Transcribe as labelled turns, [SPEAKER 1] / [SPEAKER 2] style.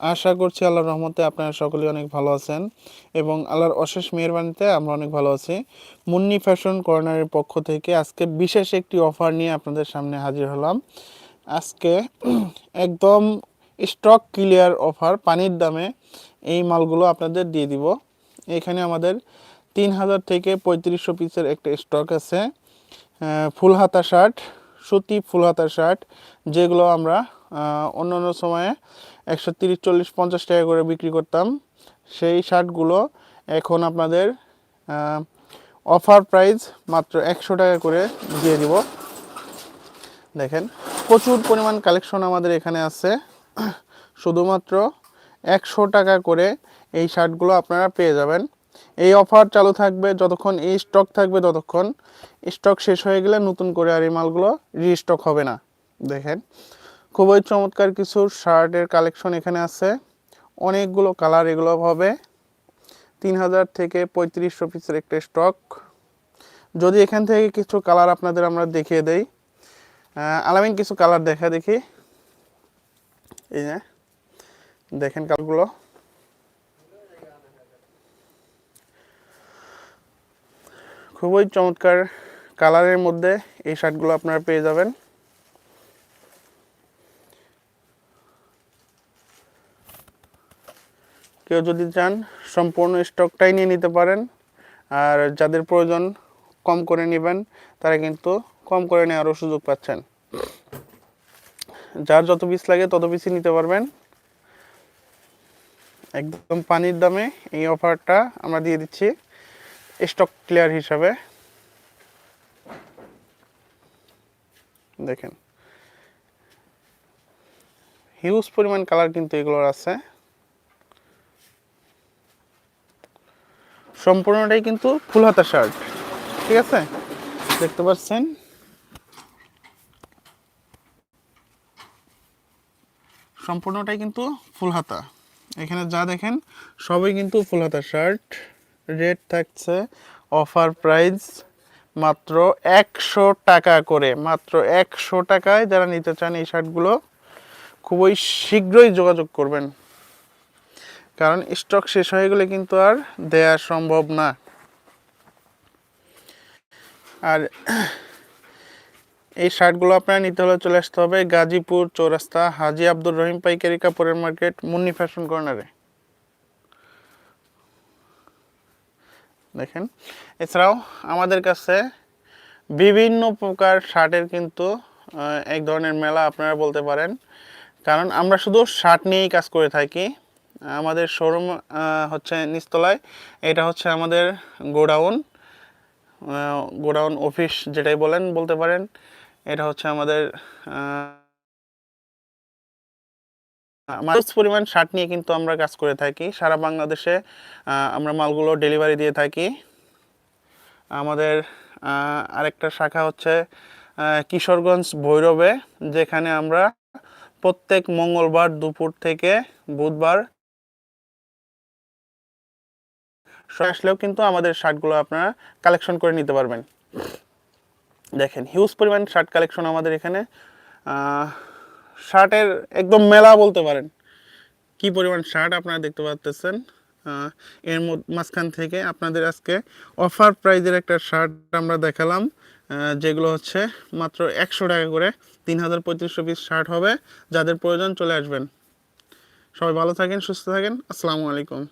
[SPEAKER 1] আশা করছি আল্লাহর রহমতে আপনারা সকলেই অনেক ভালো আছেন এবং আল্লাহর অশেষ মেহরবানিতে আমরা অনেক ভালো আছি। মুন্নি ফ্যাশন কর্নারের পক্ষ থেকে আজকে বিশেষ একটি অফার নিয়ে আপনাদের সামনে হাজির হলাম। আজকে একদম স্টক ক্লিয়ার অফার, পানির দামে এই মালগুলো আপনাদের দিয়ে দিব। এখানে আমাদের তিন হাজার থেকে পঁয়ত্রিশশো পিসের একটা স্টক আছে। ফুল হাতা শার্ট সুতি ফুল হাতা শার্ট যেগুলো আমরা অন্য অন্য সময়ে একশো তিরিশ, চল্লিশ, পঞ্চাশ টাকা করে বিক্রি করতাম। সেই শার্টগুলো এখন আপনাদের অফার প্রাইস মাত্র একশো টাকা করে দিয়ে দিব। দেখেন, প্রচুর পরিমাণ কালেকশন আমাদের এখানে আছে। শুধুমাত্র একশো টাকা করে এই শার্টগুলো আপনারা পেয়ে যাবেন। এই অফার চালু থাকবে যতক্ষণ, এই স্টক থাকবে ততক্ষণ। স্টক শেষ হয়ে গেলে নতুন করে আর এই মালগুলো রিস্টক হবে না। দেখেন খুবই চমৎকার কিছু শার্টের কালেকশন এখানে আছে। অনেকগুলো কালার এগুলো হবে। তিন হাজার থেকে পঁয়ত্রিশশো পিসের একটা স্টক। যদি এখান থেকে কিছু কালার আপনাদের আমরা দেখিয়ে দেই। আলামিন কিছু কালার দেখা দেখি। এই যে, দেখেন কালারগুলো। খুবই চমৎকার কালারের মধ্যে এই শার্টগুলো আপনারা পেয়ে যাবেন। কেউ যদি চান, সম্পূর্ণ স্টকটাই নিয়ে নিতে পারেন। আর যাদের প্রয়োজন কম করে নেবেন, তারা কিন্তু কম করে নেওয়ারও সুযোগ পাচ্ছেন। যার যত পিস লাগে, তত পিসই নিতে পারবেন। একদম পানির দামে এই অফারটা আমরা দিয়ে দিচ্ছি স্টক ক্লিয়ার হিসাবে। দেখেন। হিউজ পরিমাণ কালার কিন্তু এগুলোর আছে। সম্পূর্ণটাই কিন্তু ফুল হাতা শার্ট ঠিক আছে? দেখতে পাচ্ছেন? সম্পূর্ণটাই কিন্তু ফুল হাতা। এখানে যা দেখেন, সবই কিন্তু ফুল হাতা শার্ট রেট থাকছে অফার প্রাইস মাত্র একশো টাকা করে, মাত্র একশো টাকায় যারা নিতে চান এই শার্টগুলো খুবই শীঘ্রই যোগাযোগ করবেন। কারণ স্টক শেষ হয়ে গেলে কিন্তু আর দেয়া সম্ভব না। আর এই শার্টগুলো আপনারা নিতে হলে চলে আসতে হবে গাজীপুর চৌরাস্তা হাজি আব্দুর রহিম পাইকারি কাপড়ের মার্কেট, মুন্নি ফ্যাশন কর্নারে। দেখেন, এছাড়াও আমাদের কাছে বিভিন্ন প্রকার শার্টের কিন্তু এক ধরনের মেলা আপনারা বলতে পারেন। কারণ আমরা শুধু শার্ট নিয়েই কাজ করে থাকি আমাদের শোরুম হচ্ছে নিচতলায়। এটা হচ্ছে আমাদের গোডাউন। গোডাউন অফিস যেটাই বলেন, বলতে পারেন। এটা হচ্ছে আমাদের মানুষ পরিমাণ শার্ট নিয়ে কিন্তু আমরা কাজ করে থাকি। সারা বাংলাদেশে আমরা মালগুলো ডেলিভারি দিয়ে থাকি। আমাদের আরেকটা শাখা হচ্ছে কিশোরগঞ্জ ভৈরবে, যেখানে আমরা প্রত্যেক মঙ্গলবার দুপুর থেকে বুধবার আসলেও কিন্তু আমাদের শার্টগুলো আপনারা কালেকশন করে নিতে পারবেন। দেখেন হিউজ পরিমাণ শার্ট কালেকশন আমাদের এখানে। শার্টের একদম মেলা বলতে পারেন। কি পরিমাণ শার্ট আপনারা দেখতে পাচ্তেছেন এর মাঝখান থেকে আপনাদের আজকে অফার প্রাইজের একটা শার্ট আমরা দেখালাম। যেগুলো হচ্ছে মাত্র একশো টাকা করে তিন হাজার পঁয়ত্রিশশো পিস শার্ট হবে। যাদের প্রয়োজন চলে আসবেন। সবাই ভালো থাকেন, সুস্থ থাকেন। আসসালামু আলাইকুম।